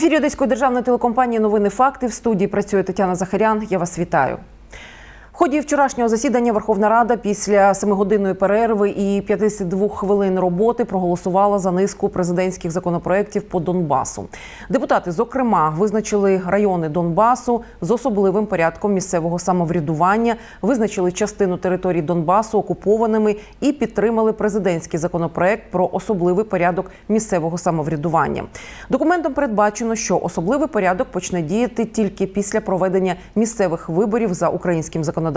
В ефірі Одеської державної телекомпанії Новини Факти в студії працює Тетяна Захарян. Я вас вітаю. Ході вчорашнього засідання Верховна Рада після семигодинної перерви і 52 хвилин роботи проголосувала за низку президентських законопроєктів по Донбасу. Депутати, зокрема, визначили райони Донбасу з особливим порядком місцевого самоврядування, визначили частину територій Донбасу окупованими і підтримали президентський законопроект про особливий порядок місцевого самоврядування. Документом передбачено, що особливий порядок почне діяти тільки після проведення місцевих виборів за українським законодавством.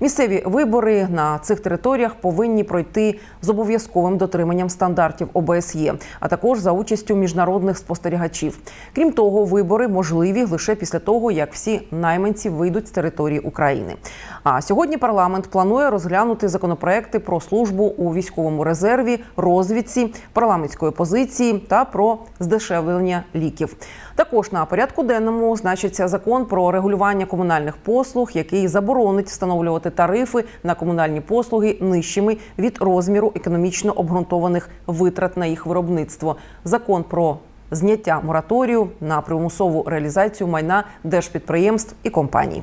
Місцеві вибори на цих територіях повинні пройти з обов'язковим дотриманням стандартів ОБСЄ, а також за участю міжнародних спостерігачів. Крім того, вибори можливі лише після того, як всі найманці вийдуть з території України. А сьогодні парламент планує розглянути законопроекти про службу у військовому резерві, розвідці, парламентської позиції та про здешевлення ліків. Також на порядку денному значиться закон про регулювання комунальних послуг, який заборонить встановлювати тарифи на комунальні послуги нижчими від розміру економічно обґрунтованих витрат на їх виробництво. Закон про зняття мораторію на примусову реалізацію майна держпідприємств і компаній.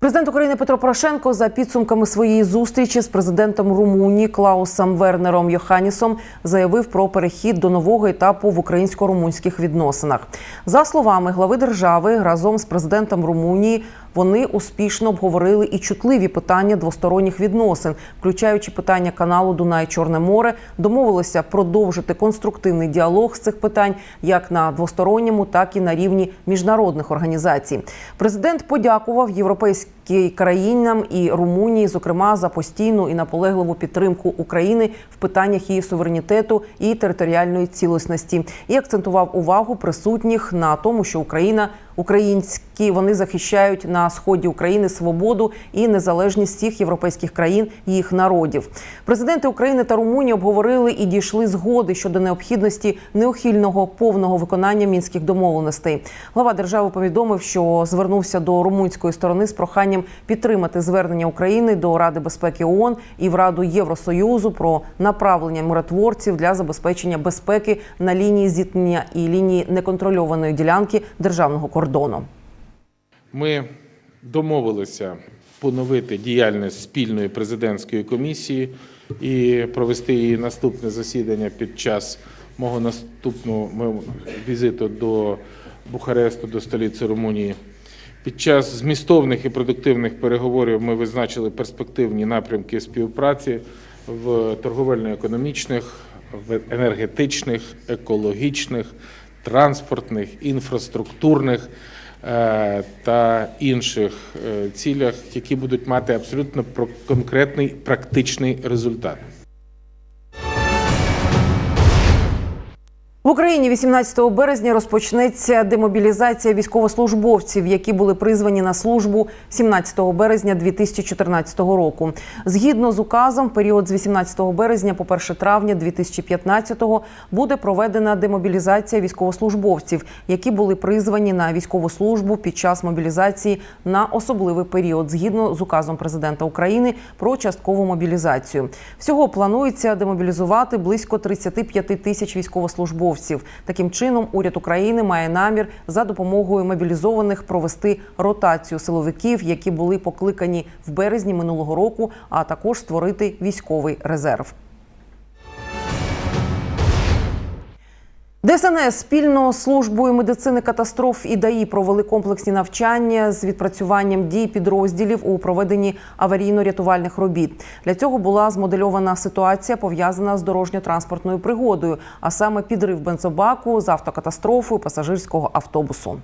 Президент України Петро Порошенко за підсумками своєї зустрічі з президентом Румунії Клаусом Вернером Йоханісом заявив про перехід до нового етапу в українсько-румунських відносинах. За словами глави держави, разом з президентом Румунії вони успішно обговорили і чутливі питання двосторонніх відносин, включаючи питання каналу Дунай Чорне море, домовилися продовжити конструктивний діалог з цих питань як на двосторонньому, так і на рівні міжнародних організацій. Президент подякував європейській країнам і Румунії, зокрема за постійну і наполегливу підтримку України в питаннях її суверенітету і територіальної цілісності, і акцентував увагу присутніх на тому, що Україна українські вони захищають на сході України свободу і незалежність всіх європейських країн і їх народів. Президенти України та Румунії обговорили і дійшли згоди щодо необхідності неухильного повного виконання мінських домовленостей. Глава держави повідомив, що звернувся до румунської сторони з проханням підтримати звернення України до Ради безпеки ООН і в Раду Євросоюзу про направлення миротворців для забезпечення безпеки на лінії зіткнення і лінії неконтрольованої ділянки державного кордону. Ми домовилися поновити діяльність спільної президентської комісії і провести її наступне засідання під час мого наступного візиту до Бухаресту, до столиці Румунії. Під час змістовних і продуктивних переговорів ми визначили перспективні напрямки співпраці в торговельно-економічних, в енергетичних, екологічних, транспортних, інфраструктурних е, та інших е, цілях, які будуть мати абсолютно конкретний практичний результат. В Україні 18 березня розпочнеться демобілізація військовослужбовців, які були призвані на службу 17 березня 2014 року. Згідно з указом, період з 18 березня по 1 травня 2015 буде проведена демобілізація військовослужбовців, які були призвані на військову службу під час мобілізації на особливий період, згідно з указом президента України про часткову мобілізацію. Всього планується демобілізувати близько 35 тисяч військовослужбовців. Таким чином, уряд України має намір за допомогою мобілізованих провести ротацію силовиків, які були покликані в березні минулого року, а також створити військовий резерв. ДСНС спільно з службою медицини катастроф і ДАІ провели комплексні навчання з відпрацюванням дій підрозділів у проведенні аварійно-рятувальних робіт. Для цього була змодельована ситуація, пов'язана з дорожньо-транспортною пригодою, а саме підрив бензобаку з автокатастрофою пасажирського автобусу.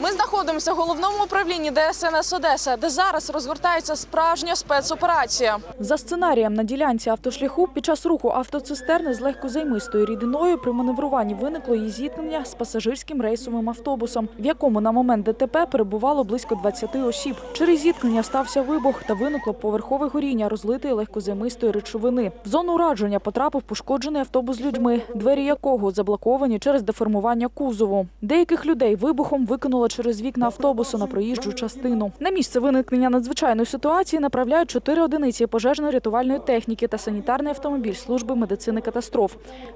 Ми знаходимося в головному управлінні ДСНС Одеса, де зараз розгортається справжня спецоперація. За сценарієм на ділянці автошляху під час руху автоцистерни з легкозаймистою рідиною при маневруванні виникло її зіткнення з пасажирським рейсовим автобусом, в якому на момент ДТП перебувало близько 20 осіб. Через зіткнення стався вибух та виникло поверхове горіння розлитої легкозаймистої речовини. В зону ураження потрапив пошкоджений автобус з людьми, двері якого заблоковані через деформування кузову. Деяких людей вибухом викинуло випригнула через вікна автобусу на проїжджу частину. На місце виникнення надзвичайної ситуації направляють чотири одиниці пожежно-рятувальної техніки та санітарний автомобіль служби медицини катастроф.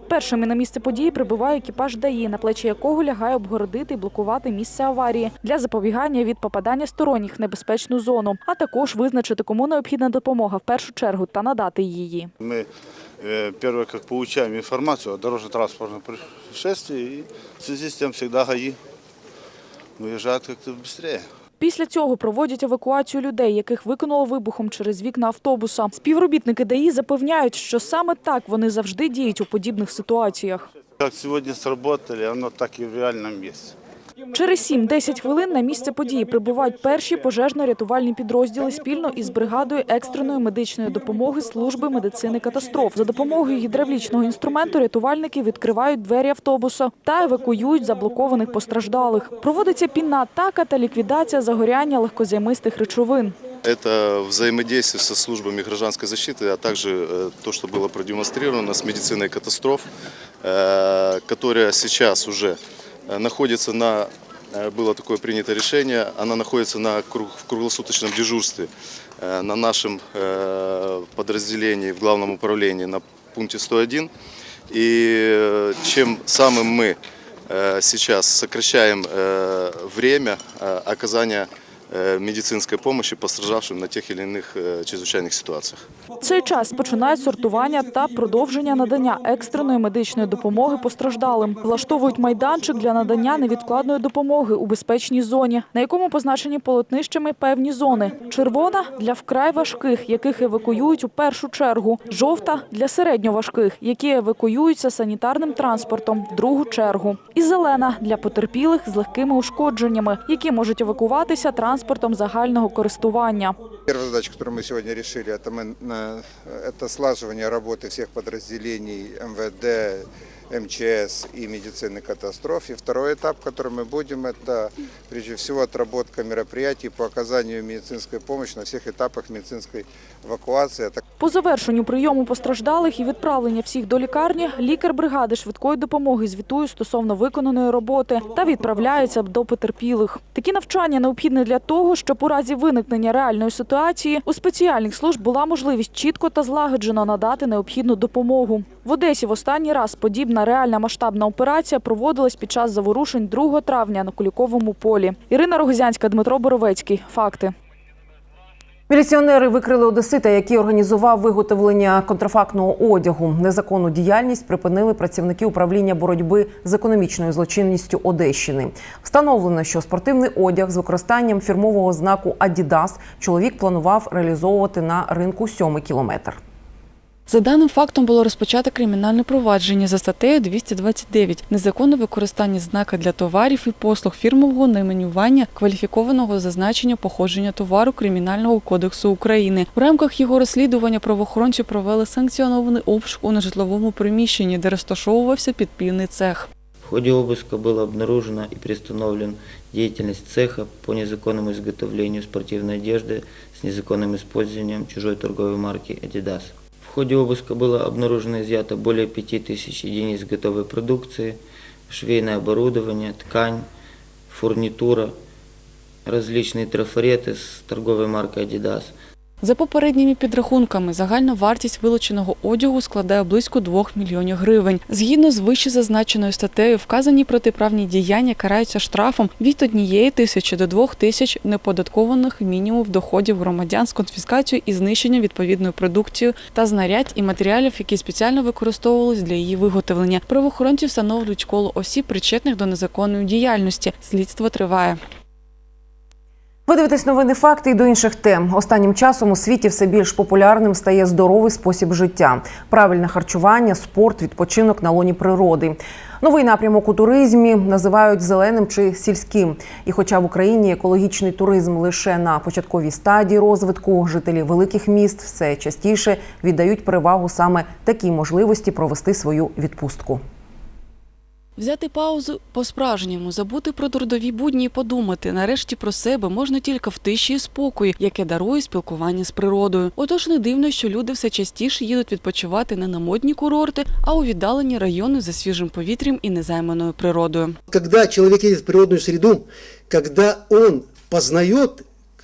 Першими на місце події прибуває екіпаж ДАІ, на плечі якого лягає обгородити і блокувати місце аварії для запобігання від попадання сторонніх в небезпечну зону, а також визначити, кому необхідна допомога в першу чергу та надати її. Мы э, первое, как получаем информацию о дорожно-транспортном происшествии, и в связи с тем всегда ГАИ выезжают як-то швидше. Після цього проводять евакуацію людей, яких викинуло вибухом через вікна автобуса. Співробітники ДАІ запевняють, що саме так вони завжди діють у подібних ситуаціях. Як сьогодні сработали, воно так і в реальному месте. Через 7-10 хвилин на місце події прибувають перші пожежно-рятувальні підрозділи спільно із бригадою екстреної медичної допомоги служби медицини катастроф. За допомогою гідравлічного інструменту рятувальники відкривають двері автобуса та евакуюють заблокованих постраждалих. Проводиться пінна атака та ліквідація загоряння легкозаймистих речовин. Это взаимодействие со службами гражданской защиты, а также э, то, что было продемонстрировано с медициной катастроф, э, которая сейчас уже э, находится на, э, было такое принято решение, она находится на круг- в круглосуточном дежурстве э, на нашем э, подразделении в главном управлении на пункте 101. И э, чем самым мы э, сейчас сокращаем э, время э, оказания э, медицинской помощи пострадавшим на тех или иных э, чрезвычайных ситуациях. Цей час починають сортування та продовження надання екстреної медичної допомоги постраждалим. Влаштовують майданчик для надання невідкладної допомоги у безпечній зоні, на якому позначені полотнищами певні зони. Червона для вкрай важких, яких евакуюють у першу чергу. Жовта для середньоважких, які евакуюються санітарним транспортом в другу чергу. І зелена для потерпілих з легкими ушкодженнями, які можуть евакуватися транспортом загального користування. Первая задача, которую мы сегодня решили, это, мы, на- это слаживание работы всех подразделений МВД, МЧС и медицины катастроф. И второй этап, который мы будем, это прежде всего отработка мероприятий по оказанию медицинской помощи на всех этапах медицинской эвакуации. Это По завершенню прийому постраждалих і відправлення всіх до лікарні, лікар бригади швидкої допомоги звітує стосовно виконаної роботи та відправляється до потерпілих. Такі навчання необхідні для того, щоб у разі виникнення реальної ситуації у спеціальних служб була можливість чітко та злагоджено надати необхідну допомогу. В Одесі в останній раз подібна реальна масштабна операція проводилась під час заворушень 2 травня на Куліковому полі. Ірина Рогозянська, Дмитро Боровецький. Факти. Міліціонери викрили одесита, який організував виготовлення контрафактного одягу. Незаконну діяльність припинили працівники управління боротьби з економічною злочинністю Одещини. Встановлено, що спортивний одяг з використанням фірмового знаку Адідас чоловік планував реалізовувати на ринку сьомий кілометр. За даним фактом було розпочато кримінальне провадження за статтею 229 незаконне використання знака для товарів і послуг фірмового найменювання кваліфікованого зазначення походження товару Кримінального кодексу України. В рамках його розслідування правоохоронці провели санкціонований обшук у нежитловому приміщенні, де розташовувався підпільний цех. В ходе обыска было обнаружено и приостановлен деятельность цеха по незаконному изготовлению спортивной одежды с незаконным использованием чужой торговой марки Adidas. В ходе обыска было обнаружено и изъято более 5000 единиц готовой продукции, швейное оборудование, ткань, фурнитура, различные трафареты с торговой маркой Adidas – за попередніми підрахунками, загальна вартість вилученого одягу складає близько 2 мільйонів гривень. Згідно з вище зазначеною статтею, вказані протиправні діяння караються штрафом від однієї тисячі до двох тисяч неподаткованих мінімумів доходів громадян з конфіскацією і знищенням відповідної продукції та знарядь і матеріалів, які спеціально використовувались для її виготовлення. Правоохоронці встановлюють коло осіб, причетних до незаконної діяльності. Слідство триває. Ви дивитесь новини факти і до інших тем. Останнім часом у світі все більш популярним стає здоровий спосіб життя, правильне харчування, спорт, відпочинок на лоні природи. Новий напрямок у туризмі називають зеленим чи сільським. І хоча в Україні екологічний туризм лише на початковій стадії розвитку, жителі великих міст все частіше віддають перевагу саме такій можливості провести свою відпустку. Взяти паузу по-справжньому, забути про трудові будні і подумати нарешті про себе можна тільки в тиші і спокої, яке дарує спілкування з природою. Отож не дивно, що люди все частіше їдуть відпочивати не на модні курорти, а у віддалені райони за свіжим повітрям і незайманою природою. Когда человек едет в природную среду, когда он познает,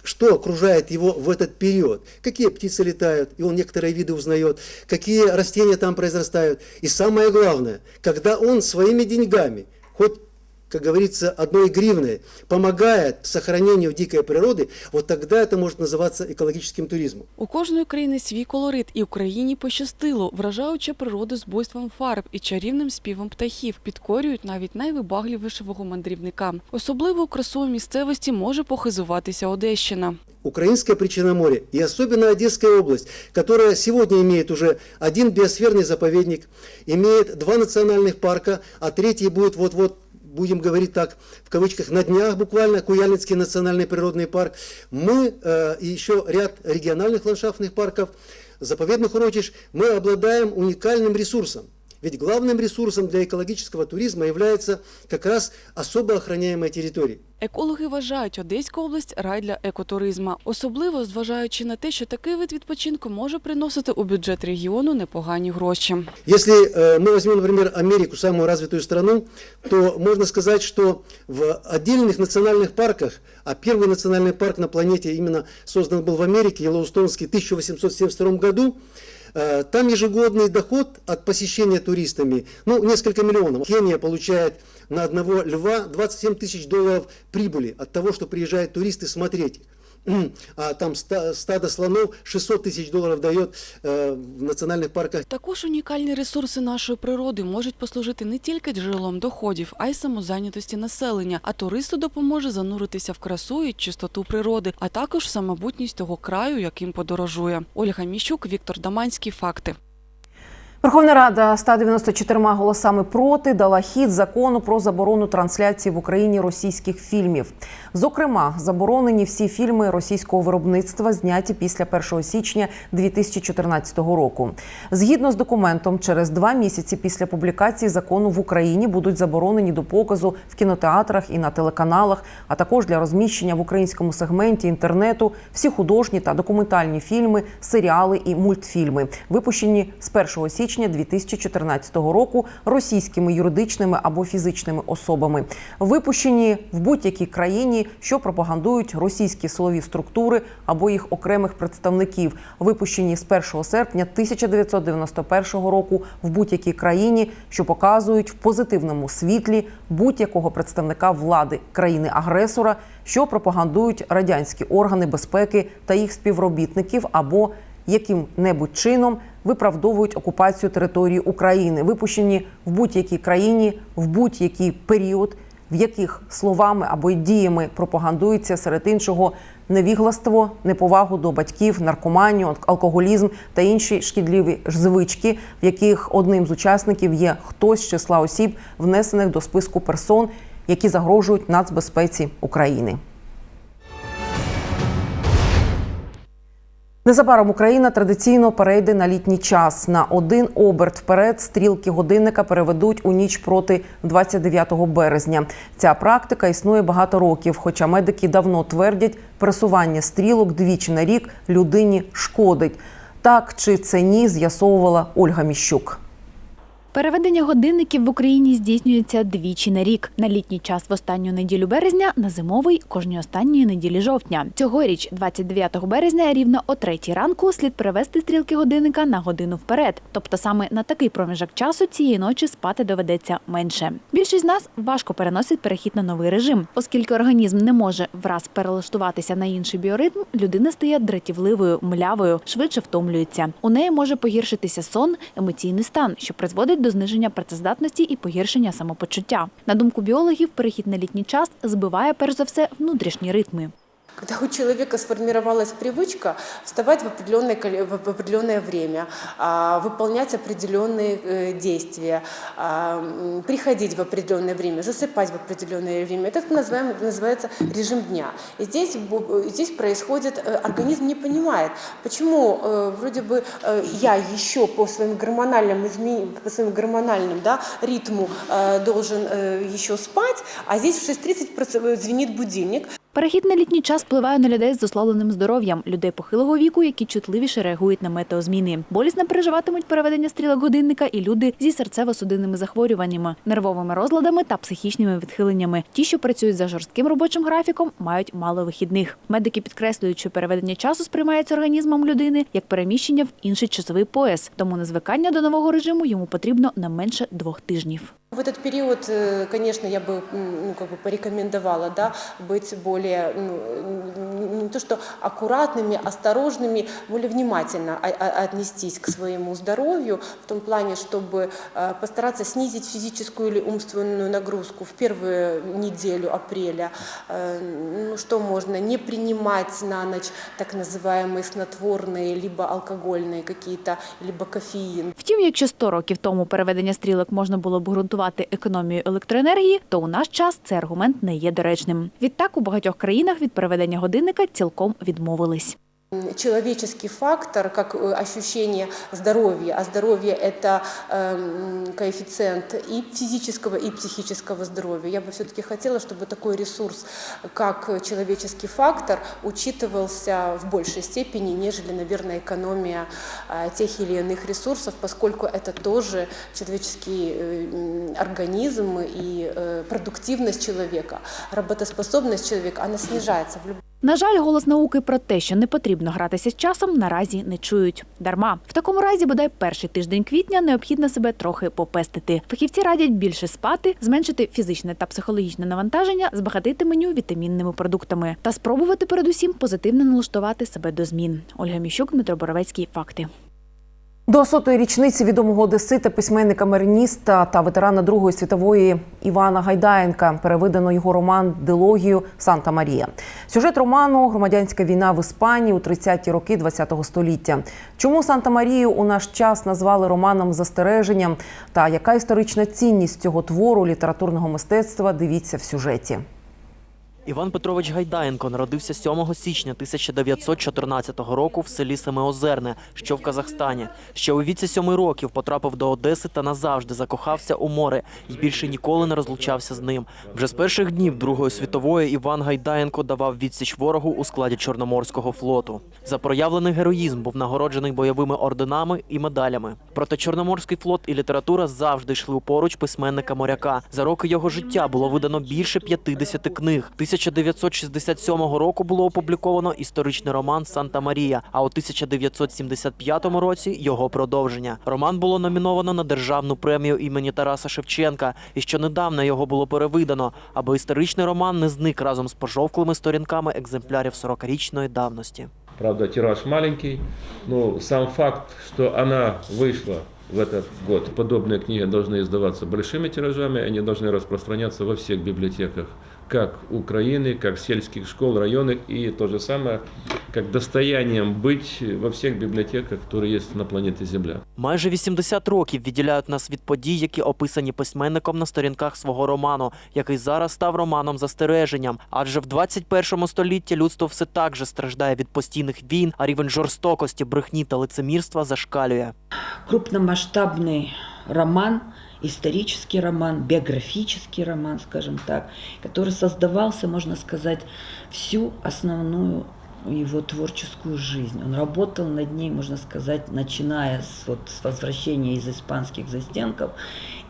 что окружает его в этот период, какие птицы летают, и он некоторые виды узнает, какие растения там произрастают. И самое главное, когда он своими деньгами, хоть как говорится, одной гривной помогает сохранению дикой природы, вот тогда это может называться экологическим туризмом. У кожної країни свій колорит, і Україні пощастило, вражаючи природу з буйством фарб і чарівним співом птахів, підкорюють навіть найвибагливішого мандрівника. Особливою красою місцевості може похизуватися Одещина. Украинское Причерноморье и особенно Одесская область, которая сегодня имеет уже один биосферный заповедник, имеет два национальных парка, а третий будет вот-вот будем говорить так, в кавычках, на днях буквально, Куяльницкий национальный природный парк. Мы э, и еще ряд региональных ландшафтных парков, заповедных урочищ, мы обладаем уникальным ресурсом. Ведь главным ресурсом для экологического туризма является как раз особо охраняемая территория. Екологи вважають Одеська область рай для екотуризму, особливо зважаючи на те, що такий вид відпочинку може приносити у бюджет регіону непогані гроші. Если э, мы возьмем, например, Америку, самую развитую страну, то можно сказать, что в отдельных национальных парках, а первый национальный парк на планете именно создан был в Америке, Йеллоустонский, в 1872 году, э, там ежегодный доход от посещения туристами, ну, несколько миллионов. Кения получает на одного льва 27 тысяч долларов прибыли от того, что приезжают туристы смотреть их. А там ста- стадо слонов 600 тысяч долларов дает э, в национальных парках Також унікальні ресурси нашої природи можуть послужити не тільки джерелом доходів, а й самозайнятості населення. А туристу допоможе зануритися в красу і чистоту природи, а також самобутність того краю, яким подорожує. Ольга Міщук, Віктор Даманський. Факти. Верховна Рада 194 голосами проти дала хід закону про заборону трансляції в Україні російських фільмів. Зокрема, заборонені всі фільми російського виробництва, зняті після 1 січня 2014 року. Згідно з документом, через два місяці після публікації закону в Україні будуть заборонені до показу в кінотеатрах і на телеканалах, а також для розміщення в українському сегменті інтернету всі художні та документальні фільми, серіали і мультфільми, випущені з 1 січня 2014 року російськими юридичними або фізичними особами, випущені в будь-якій країні, що пропагандують російські силові структури або їх окремих представників, випущені з 1 серпня 1991 року в будь-якій країні, що показують в позитивному світлі будь-якого представника влади країни-агресора, що пропагандують радянські органи безпеки та їх співробітників або яким-небудь чином виправдовують окупацію території України, випущені в будь-якій країні в будь-який період, в яких словами або діями пропагандується серед іншого невігластво, неповагу до батьків, наркоманію, алкоголізм та інші шкідливі звички, в яких одним з учасників є хтось з числа осіб, внесених до списку персон, які загрожують нацбезпеці України. Незабаром Україна традиційно перейде на літній час. На один оберт вперед стрілки годинника переведуть у ніч проти 29 березня. Ця практика існує багато років, хоча медики давно твердять, пересування стрілок двічі на рік людині шкодить. Так чи це ні, з'ясовувала Ольга Міщук. Переведення годинників в Україні здійснюється двічі на рік. На літній час в останню неділю березня, на зимовий кожні останньої неділі жовтня. Цьогоріч, 29 березня, рівно о третій ранку слід перевести стрілки годинника на годину вперед. Тобто саме на такий проміжок часу цієї ночі спати доведеться менше. Більшість з нас важко переносить перехід на новий режим, оскільки організм не може враз перелаштуватися на інший біоритм, людина стає дратівливою, млявою, швидше втомлюється. У неї може погіршитися сон, емоційний стан, що призводить до зниження працездатності і погіршення самопочуття. На думку біологів, перехід на літній час збиває перш за все внутрішні ритми. Когда у человека сформировалась привычка вставать в определенное, в определенное время, а, выполнять определенные э, действия, а, приходить в определенное время, засыпать в определенное время. Это так называется режим дня. И здесь, здесь происходит, э, организм не понимает, почему э, вроде бы я еще по своим гормональным, по своим гормональным да, ритму должен еще спать, а здесь в 6.30 проц- звенит будильник, Перехід на літній час впливає на людей з ослабленим здоров'ям, людей похилого віку, які чутливіше реагують на метеозміни. Болісно переживатимуть переведення стрілок годинника і люди зі серцево-судинними захворюваннями, нервовими розладами та психічними відхиленнями. Ті, що працюють за жорстким робочим графіком, мають мало вихідних. Медики підкреслюють, що переведення часу сприймається організмом людини як переміщення в інший часовий пояс, тому на звикання до нового режиму йому потрібно не менше двох тижнів. В этот период, э, конечно, я бы м, ну, как бы порекомендовала да, быть более, ну, н- не то что аккуратными, осторожными, более внимательно а- а- отнестись к своему здоровью, в том плане, чтобы э, постараться снизить физическую или умственную нагрузку в первую неделю апреля. Э, Ну, что можно? Не принимать на ночь так называемые снотворные, либо алкогольные какие-то, либо кофеин. Втім, якщо 100 років тому переведення стрілок можна було б ґрунтувати економією електроенергії, то у наш час цей аргумент не є доречним. Відтак у багатьох країнах від переведення годинника цілком відмовились. Человеческий фактор, как э, ощущение здоровья, а здоровье – это эм, коэффициент и физического, и психического здоровья. Я бы все-таки хотела, чтобы такой ресурс, как человеческий фактор, учитывался в большей степени, нежели, наверное, экономия э, тех или иных ресурсов, поскольку это тоже человеческий э, организм и продуктивность человека, работоспособность человека, она снижается в любом На жаль, голос науки про те, що не потрібно гратися з часом, наразі не чують. Дарма. В такому разі, бодай перший тиждень квітня необхідно себе трохи попестити. Фахівці радять більше спати, зменшити фізичне та психологічне навантаження, збагатити меню вітамінними продуктами та спробувати передусім позитивно налаштувати себе до змін. Ольга Міщук, Дмитро Боровецький. Факти. До сотої річниці відомого одесита, письменника марініста та ветерана Другої світової Івана Гайдаєнка переведено його роман Дилогію Санта Марія. Сюжет роману Громадянська війна в Іспанії у 30-ті роки ХХ століття. Чому Санта Марію у наш час назвали романом застереженням? Та яка історична цінність цього твору літературного мистецтва? Дивіться в сюжеті. Іван Петрович Гайдаєнко народився 7 січня 1914 року в селі Семиозерне, що в Казахстані. Ще у віці сьоми років потрапив до Одеси та назавжди закохався у море і більше ніколи не розлучався з ним. Вже з перших днів Другої світової Іван Гайдаєнко давав відсіч ворогу у складі Чорноморського флоту. За проявлений героїзм був нагороджений бойовими орденами і медалями. Проте Чорноморський флот і література завжди йшли поруч письменника моряка. За роки його життя було видано більше 50 книг. 1967 року було опубліковано історичний роман Санта Марія. А у 1975 році його продовження. Роман було номіновано на державну премію імені Тараса Шевченка, і що недавно його було перевидано, аби історичний роман не зник разом з пожовклими сторінками екземплярів 40-річної давності. Правда, тираж маленький, но сам факт, что она вышла в этот год, подобные книги должны издаваться большими тиражами, они должны распространяться во всех библиотеках, как Украины, как сельских школ, районных, и то же самое, как достоянием быть во всех библиотеках, которые есть на планете Земля. Майже 80 років відділяють нас від подій, які описані письменником на сторінках свого роману, який зараз став романом застереженням. Адже в 21 столітті людство все так же страждає від постійних війн, а рівень жорстокості, брехні та лицемірства зашкалює. крупномасштабный роман, исторический роман, биографический роман, скажем так, который создавался, можно сказать, всю основную его творческую жизнь. Он работал над ней, можно сказать, начиная с, вот, с возвращения из испанских застенков.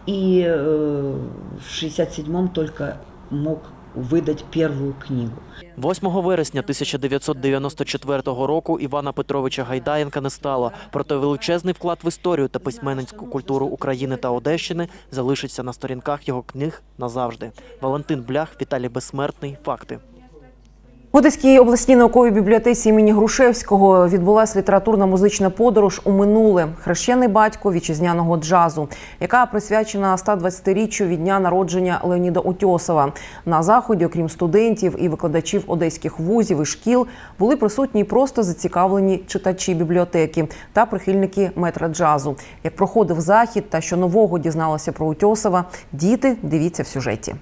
И э, в 67-м только мог выдать первую книгу. 8 вересня 1994 року Івана Петровича Гайдаєнка не стало. Проте величезний вклад в історію та письменницьку культуру України та Одещини залишиться на сторінках його книг назавжди. Валентин Блях, Віталій Безсмертний. Факти. В Одеській обласній науковій бібліотеці імені Грушевського відбулася літературна музична подорож у минуле хрещений батько вітчизняного джазу, яка присвячена 120-річчю від дня народження Леоніда Утьосова. На заході, окрім студентів і викладачів одеських вузів і шкіл, були присутні просто зацікавлені читачі бібліотеки та прихильники метра джазу. Як проходив захід та що нового дізналося про Утьосова, діти дивіться в сюжеті.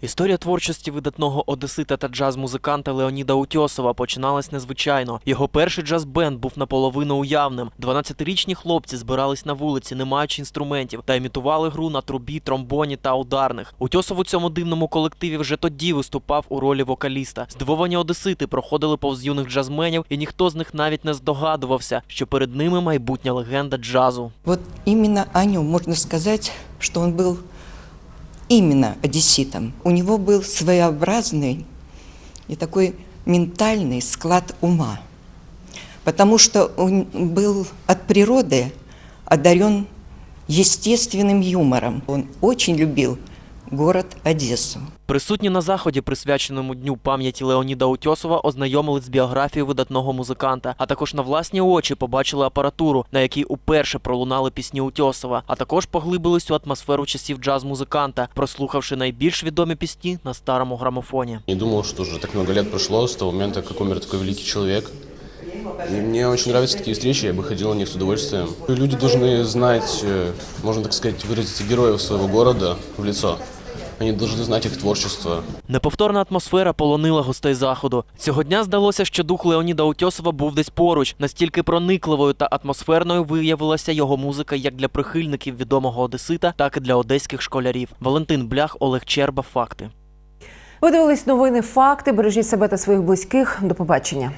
Історія творчості видатного одесита та джаз-музиканта Леоніда Утьосова починалась незвичайно. Його перший джаз-бенд був наполовину уявним. 12-річні хлопці збирались на вулиці, не маючи інструментів, та імітували гру на трубі, тромбоні та ударних. Утьосов у цьому дивному колективі вже тоді виступав у ролі вокаліста. Здивовані одесити проходили повз юних джазменів, і ніхто з них навіть не здогадувався, що перед ними майбутня легенда джазу. Вот именно о нем можно сказать, что он был именно одесситом. У него был своеобразный и такой ментальный склад ума, потому что он был от природы одарен естественным юмором. Он очень любил город Одессу. Присутні на заході, присвяченому дню пам'яті Леоніда Утьосова, ознайомились з біографією видатного музиканта, а також на власні очі побачили апаратуру, на якій уперше пролунали пісні Утьосова, а також поглибились у атмосферу часів джаз-музиканта, прослухавши найбільш відомі пісні на старому грамофоні. Не думал, что уже так много лет прошло с того момента, как умер такой великий человек. И мне очень нравятся такие встречи, я бы ходил на них с удовольствием. Люди должны знать, э, можно так сказать, выразиться героев своего города в лицо. Они должны знать их творчество. Неповторна атмосфера полонила гостей заходу. Цього дня здалося, що дух Леоніда Утьосова був десь поруч. Настільки проникливою та атмосферною виявилася його музика як для прихильників відомого одесита, так і для одеських школярів. Валентин Блях, Олег Черба. Факти. Ви дивились новини факти. Бережіть себе та своїх близьких. До побачення.